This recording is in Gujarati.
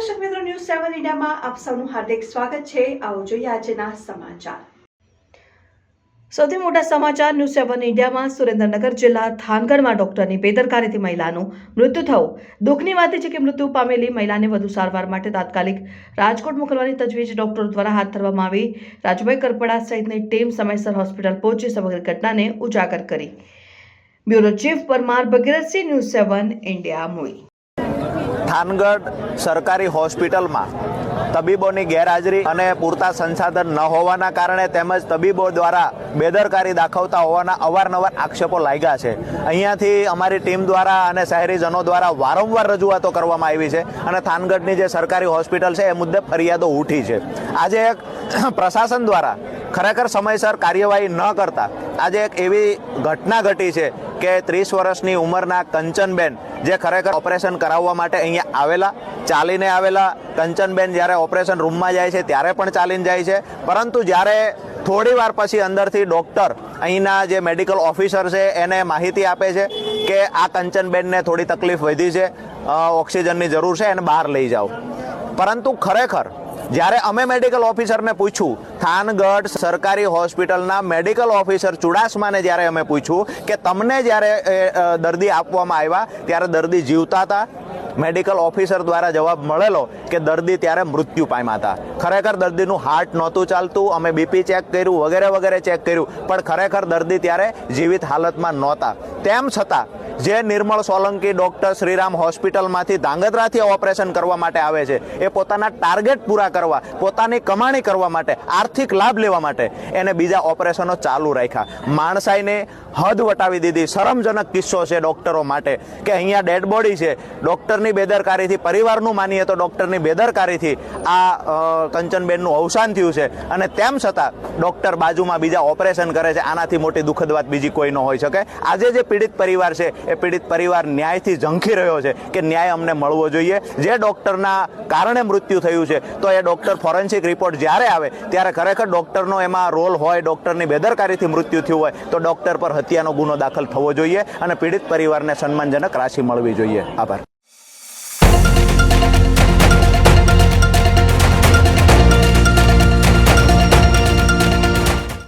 સેવન ઇન્ડિયામાં આપ સૌનું હાર્દિક સ્વાગત છે. આવો જોઈએ આજના સમાચાર. સૌથી મોટા સમાચાર ન્યૂઝ સેવન ઇન્ડિયામાં સુરેન્દ્રનગર જિલ્લા થાનગઢમાં ડોક્ટરની બેદરકારીથી મહિલાનું મૃત્યુ થયું. દુઃખની વાત છે કે મૃત્યુ પામેલી મહિલાને વધુ સારવાર માટે તાત્કાલિક રાજકોટ મોકલવાની તજવીજ ડોક્ટરો દ્વારા હાથ ધરવામાં આવી. રાજુભાઈ કરપડા સહિતની ટીમ સમયસર હોસ્પિટલ પહોંચી સમગ્ર ઘટનાને ઉજાગર કરી. Bureau chief Parmar Bhagirathsinh news seven India Muli. Thangadh સરકારી હોસ્પિટલમાં તબીબોની ગેરહાજરી અને પૂરતા સંસાધન ન હોવાના કારણે તેમજ તબીબો દ્વારા બેદરકારી દાખવતા હોવાના અવારનવાર આક્ષેપો લાગ્યા છે. અહીંયાથી અમારી ટીમ દ્વારા અને શહેરીજનો દ્વારા વારંવાર રજૂઆતો કરવામાં આવી છે અને થાનગઢની જે સરકારી હોસ્પિટલ છે, એ મુદ્દે ફરિયાદો ઉઠી છે. આજે એક પ્રશાસન દ્વારા ખરેખર સમયસર કાર્યવાહી ન કરતા. આજે એક એવી ઘટના ઘટી છે કે ત્રીસ વર્ષની ઉંમરના કંચનબેન જે ખરેખર ઓપરેશન કરાવવા માટે અહીંયા આવેલા, ચાલીને આવેલા કંચનબેન જ્યારે ઓપરેશન રૂમમાં જાય છે ત્યારે પણ ચાલીને જાય છે. પરંતુ જ્યારે થોડી વાર પછી અંદરથી ડૉક્ટર અહીંના જે મેડિકલ ઓફિસર છે એને માહિતી આપે છે કે આ કંચનબેનને થોડી તકલીફ વધી છે ઓક્સિજનની જરૂર છે, એને બહાર લઈ જાઓ. પરંતુ ખરેખર જ્યારે અમે મેડિકલ ઓફિસરને પૂછ્યું, થાનગઢ સરકારી હોસ્પિટલના મેડિકલ ઓફિસર ચુડાસમાને જ્યારે અમે પૂછ્યું કે તમને જ્યારે દર્દી આપવામાં આવ્યા, ત્યારે દર્દી જીવતા હતા? મેડિકલ ઓફિસર દ્વારા જવાબ મળેલો કે દર્દી ત્યારે મૃત્યુ પામ્યા હતા. ખરેખર દર્દીનું હાર્ટ નહોતું ચાલતું, અમે બીપી ચેક કર્યું, વગેરે વગેરે ચેક કર્યું, પણ ખરેખર દર્દી ત્યારે જીવિત હાલતમાં નહોતા. તેમ છતાં જે નિર્મળ સોલંકી ડોક્ટર શ્રીરામ હોસ્પિટલમાંથી ધાંગધ્રાથી ઓપરેશન કરવા માટે આવે છે. એ પોતાના ટાર્ગેટ પૂરા કરવા, પોતાની કમાણી કરવા માટે, આર્થિક લાભ લેવા માટે એને બીજા ઓપરેશનો ચાલુ રાખ્યા. માણસાઈને હદ વટાવી દીધી. શરમજનક કિસ્સો છે ડોક્ટરો માટે કે અહીંયા ડેડ બોડી છે. ડોક્ટરની બેદરકારીથી, પરિવારનું માનીએ તો ડોક્ટરની બેદરકારીથી આ કંચનબેનનું અવસાન થયું છે. અને તેમ છતાં ડોક્ટર બાજુમાં બીજા ઓપરેશન કરે છે. આનાથી મોટી દુઃખદ વાત બીજી કોઈ ન હોઈ શકે. આજે જે પીડિત પરિવાર છે એ પીડિત પરિવાર ન્યાયથી ઝંખી રહ્યો છે કે ન્યાય અમને મળવો જોઈએ. જે ડૉક્ટરના કારણે મૃત્યુ થયું છે, તો એ ડૉક્ટર ફોરેન્સિક રિપોર્ટ જ્યારે આવે, ત્યારે ખરેખર ડૉક્ટરનો એમાં રોલ હોય, ડૉક્ટરની બેદરકારીથી મૃત્યુ થયું હોય, તો ડૉક્ટર પર હત્યાનો ગુનો દાખલ થવો જોઈએ અને પીડિત પરિવારને સન્માનજનક રાશિ મળવી જોઈએ. આભાર.